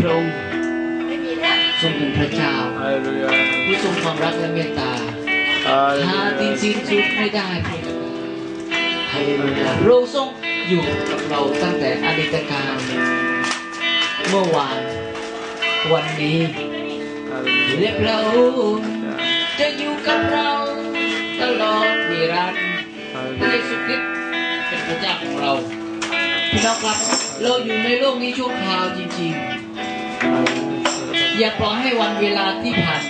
พระองค์ทรงเป็นพระเจ้าฮาเลลูยาผู้ทรงความรักและเมตตาฮาเลหาลูที่ยาสิ้นสุดไม่ได้พระเจ้าฮาเลลูยาพระองค์ทรงอยู่กับเราตั้งแต่อดีตการเมื่อวานวันนี้ฮาเลลูยาและพระองค์จะอยู่กับเราตลอดนิรันดร์ฮาเลพระลูเยยาซูคริสต์เป็นพระเจ้าของเราพี่น้องครับเราอยู่ในโลกนี้ชั่วคราวจริงๆ อย่าปล่อยให้วันเวลาที่ผ่าน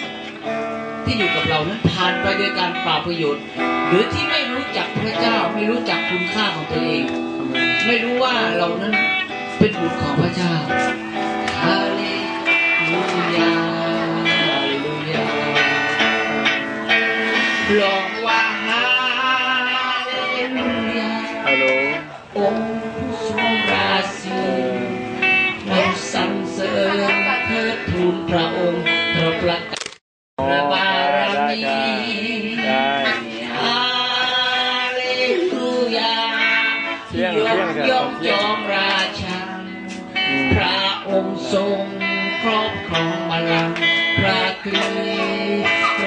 ที่อยู่กับเรานั้นผ่านไปโดยการเปล่าประโยชน์ หรือที่ไม่รู้จักพระเจ้าไม่รู้จักคุณค่าของตัวเอง ไม่รู้ว่าเรานั้นเป็นบุตรของพระเจ้าฮาเลลูยาฮาเลลูยาลองว่าฮาเลลูยาฮัลโหลองค์ พระบารมีฮาเลลูยายงยเที่ยกงย่องยอมราชา พระองค์ทรงครอบครองบัลลังก์พระคือ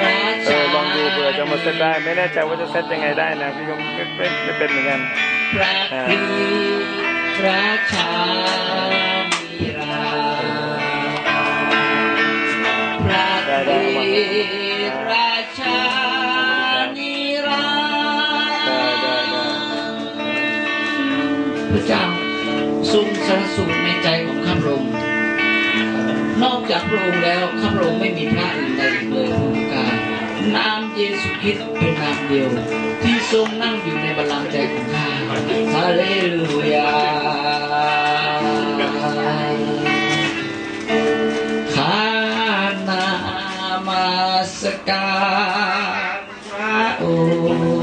ราเอชาอลองดูเผื่อจะมาเซตได้ ไม่แน่ใจว่าจะเซตยังไงได้นะ พี่ก็ไม่ไม่ไม่เป็นเหมือนกัน พระคือราชา ราชานิรันดได้ได้ได้ร์พระเจ้าทรงสรรสุขในใจของข้าพระองนอกจากพระองค์แล้วข้าพระองไม่มีพระอื่นใดเลยพระองค์การนามเยซูคริสต์เป็นนามเดียว ที่ทรงนั่งอยู่ในบัลลังก์ใจของข้าฮาเลลูยา sky. Oh.